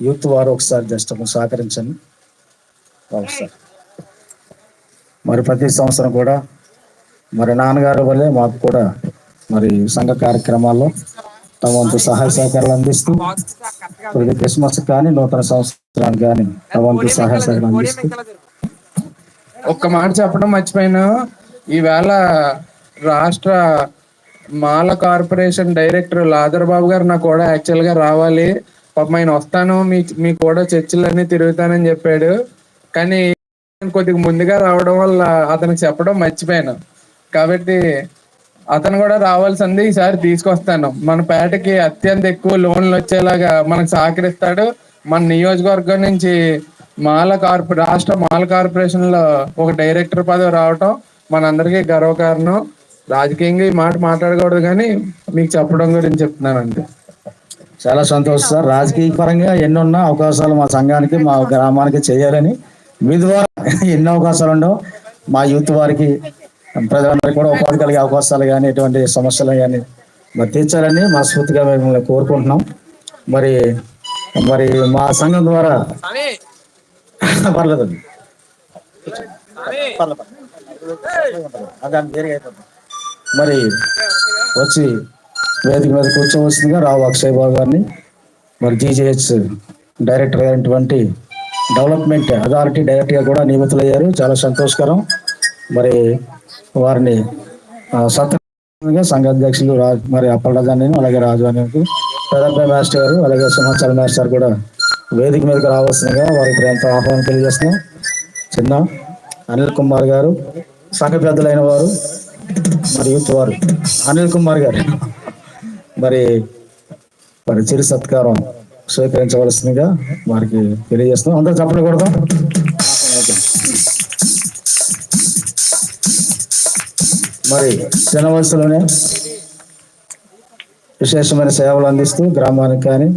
Youth వారు ఒకసారి just సహకరించండి. మరి ప్రతి సంవత్సరం కూడా మరి నాన్నగారు వల్లే మాకు కూడా మరి సంఘ కార్యక్రమాల్లో తమ వంతు సహాయ సహకారాలు అందిస్తూ ప్రతి క్రిస్మస్ కానీ నూతన సంవత్సరానికి కానీ తమ వంతు సహాయ సహకారాలు అందిస్తూ ఒక్క మాట చెప్పడం మర్చిపోయాను. ఈవేళ రాష్ట్ర మాల కార్పొరేషన్ డైరెక్టర్ లాదర్ బాబు గారు నాకు కూడా యాక్చువల్గా రావాలి. పాపం ఆయన వస్తాను మీ మీ కూడా చర్చిలన్నీ తిరుగుతానని చెప్పాడు. కానీ కొద్దిగా ముందుగా రావడం వల్ల అతనికి చెప్పడం మర్చిపోయాను. కాబట్టి అతను కూడా రావాల్సింది ఈసారి తీసుకొస్తాను. మన పేటకి అత్యంత ఎక్కువ లోన్లు వచ్చేలాగా మనకు సహకరిస్తాడు. మన నియోజకవర్గం నుంచి మాల కార్పొ రాష్ట్ర మాల కార్పొరేషన్లో ఒక డైరెక్టర్ పదవి రావటం మనందరికీ గర్వకారణం. రాజకీయంగా ఈ మాట మాట్లాడకూడదు కానీ మీకు చెప్పడం గురించి చెప్తున్నానండి. చాలా సంతోషం సార్. రాజకీయ పరంగా ఎన్నున్న అవకాశాలు మా సంఘానికి మా గ్రామానికి చేయాలని మీ ద్వారా ఎన్ని అవకాశాలు ఉండవు. మా యూత్ వారికి ప్రజలందరికీ కూడా ఉపాధి కలిగే అవకాశాలు కానీ ఎటువంటి సమస్యలు కానీ మరి తీర్చాలని మనస్ఫూర్తిగా మేము కోరుకుంటున్నాం. మరి మరి మా సంఘం ద్వారా పర్లేదు. మరి వచ్చి వేదిక మీద కూర్చోవలసిందిగా రావు అక్షయ్ బాబు గారిని. మరి జీజేహెచ్ డైరెక్టర్ అయినటువంటి డెవలప్మెంట్ అథారిటీ డైరెక్టర్గా కూడా నియమితులయ్యారు. చాలా సంతోషకరం. మరి వారిని సత్యంగా సంఘ అధ్యక్షులు రాజ్ మరి అప్పలరాజాని అలాగే రాజు అని పెదపై మాస్టర్ గారు అలాగే సింహాచల మాస్టర్ కూడా వేదిక మీదకి రావాల్సిందిగా వారికి ఎంతో ఆహ్వానం తెలియజేస్తున్నాం చిన్న అనిల్ కుమార్ గారు సంఘ పెద్దలైన వారు మరి యూత్ వారు అనిల్ కుమార్ గారు. మరి మరి చిరు సత్కారం స్వీకరించవలసిందిగా వారికి తెలియజేస్తున్నాం. అందరూ చెప్పండి కొడదాం. మరి చిన్న వయసులోనే విశేషమైన సేవలు అందిస్తూ గ్రామానికి కానీ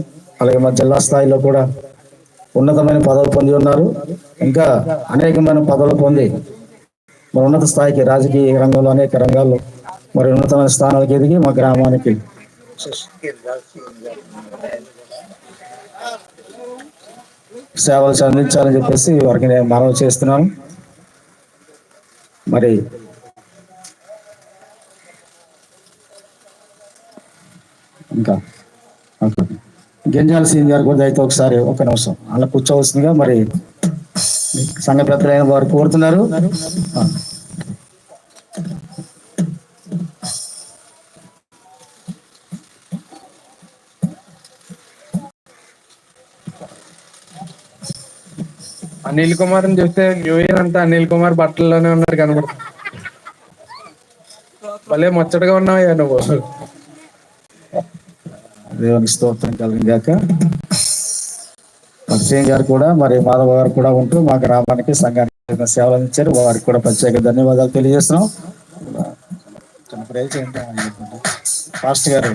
అలాగే మా జిల్లా స్థాయిలో కూడా ఉన్నతమైన పదవులు పొంది ఉన్నారు. ఇంకా అనేకమైన పదవులు పొంది మరి ఉన్నత స్థాయికి రాజకీయ రంగంలో అనేక రంగాల్లో మరి ఉన్నతమైన స్థానాలకు ఎదిగి మా గ్రామానికి సేవలు అందించాలని చెప్పేసి వారికి నేను మనవి చేస్తున్నాను మరి ఇంకా ఓకే. గింజాల సీన్ గారు కూడా అయితే ఒకసారి ఒక నిమిషం అలా కూర్చోవలసిందిగా మరి సంఘ పెద్దలైన వారు కోరుతున్నారు అనిల్ కుమార్ని చూస్తే న్యూ ఇయర్ అంతా అనిల్ కుమార్ బట్టల్లోనే ఉన్నాడు కనుక భలే ముచ్చటగా ఉన్నావయ్యా నువ్వు. దేవునికి స్తోత్రం కలిగాక. పరిచయం గారు కూడా మరి మాధవ గారు కూడా ఉంటూ మా గ్రామానికి సంఘానికి సేవలు అందించారు. వారికి కూడా ప్రత్యేక ధన్యవాదాలు తెలియజేస్తున్నాం. చిన్న ఫాస్ట్ పాస్టర్ గారు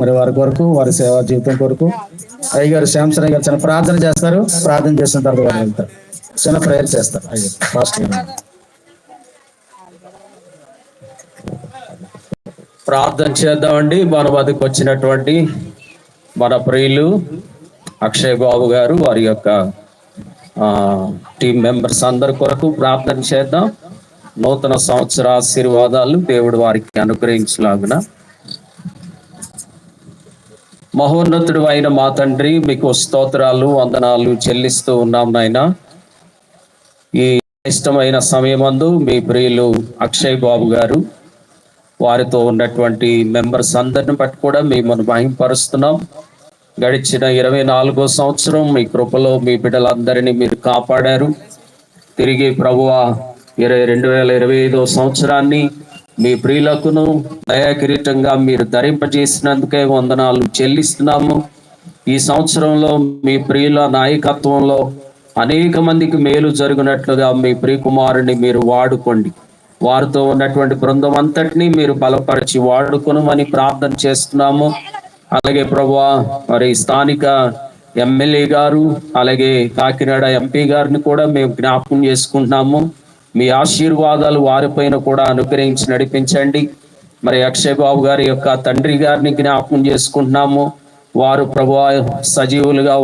మరి వారి కొరకు వారి సేవా జీవితం కొరకు అయ్య గారు శ్యామసరాయ్ గారు చిన్న ప్రార్థన చేస్తారు. ప్రార్థన చేసిన తర్వాత వెళ్తారు. చిన్న ప్రేయర్ చేస్తారు. అయ్యారు ఫాస్ట్ ప్రార్థన చేద్దామండి. మన వద్దకు వచ్చినటువంటి మన ప్రియులు అక్షయ్ బాబు గారు వారి యొక్క ఆ, టీం మెంబర్స్ అందరి కొరకు ప్రార్థన చేద్దాం. నూతన సంవత్సర ఆశీర్వాదాలు దేవుడు వారికి అనుగ్రహించలాగున. మహోన్నతుడు అయిన మా తండ్రి మీకు స్తోత్రాలు వందనాలు చెల్లిస్తూ ఉన్నాం నాయన. ఈ ఇష్టమైన సమయమందు మీ ప్రియులు అక్షయ్ బాబు గారు వారితో ఉన్నటువంటి మెంబర్స్ అందరిని బట్టి కూడా మిమ్మల్ని మహింపరుస్తున్నాం. గడిచిన ఇరవై నాలుగో సంవత్సరం మీ కృపలో మీ బిడ్డలందరినీ మీరు కాపాడారు. తిరిగి ప్రభువ ఇరవై రెండు వేల ఇరవై ఐదో సంవత్సరాన్ని మీ ప్రియులకును దయాకిరీటంగా మీరు ధరింపజేసినందుకే వందనాలు చెల్లిస్తున్నాము. ఈ సంవత్సరంలో మీ ప్రియుల నాయకత్వంలో అనేక మందికి మేలు జరిగినట్లుగా మీ ప్రియకుమారుని మీరు వాడుకోండి. వారితో ఉన్నటువంటి బృందం అంతటినీ మీరు బలపరిచి వాడుకునమని ప్రార్థన చేస్తున్నాము. అలాగే ప్రభా మరి స్థానిక ఎమ్మెల్యే గారు అలాగే కాకినాడ ఎంపీ గారిని కూడా మేము జ్ఞాపకం చేసుకుంటున్నాము. మీ ఆశీర్వాదాలు వారిపైన కూడా అనుగ్రహించి నడిపించండి. మరి అక్షయ్ బాబు గారి యొక్క తండ్రి గారిని జ్ఞాపకం చేసుకుంటున్నాము. వారు ప్రభు సజీవులుగా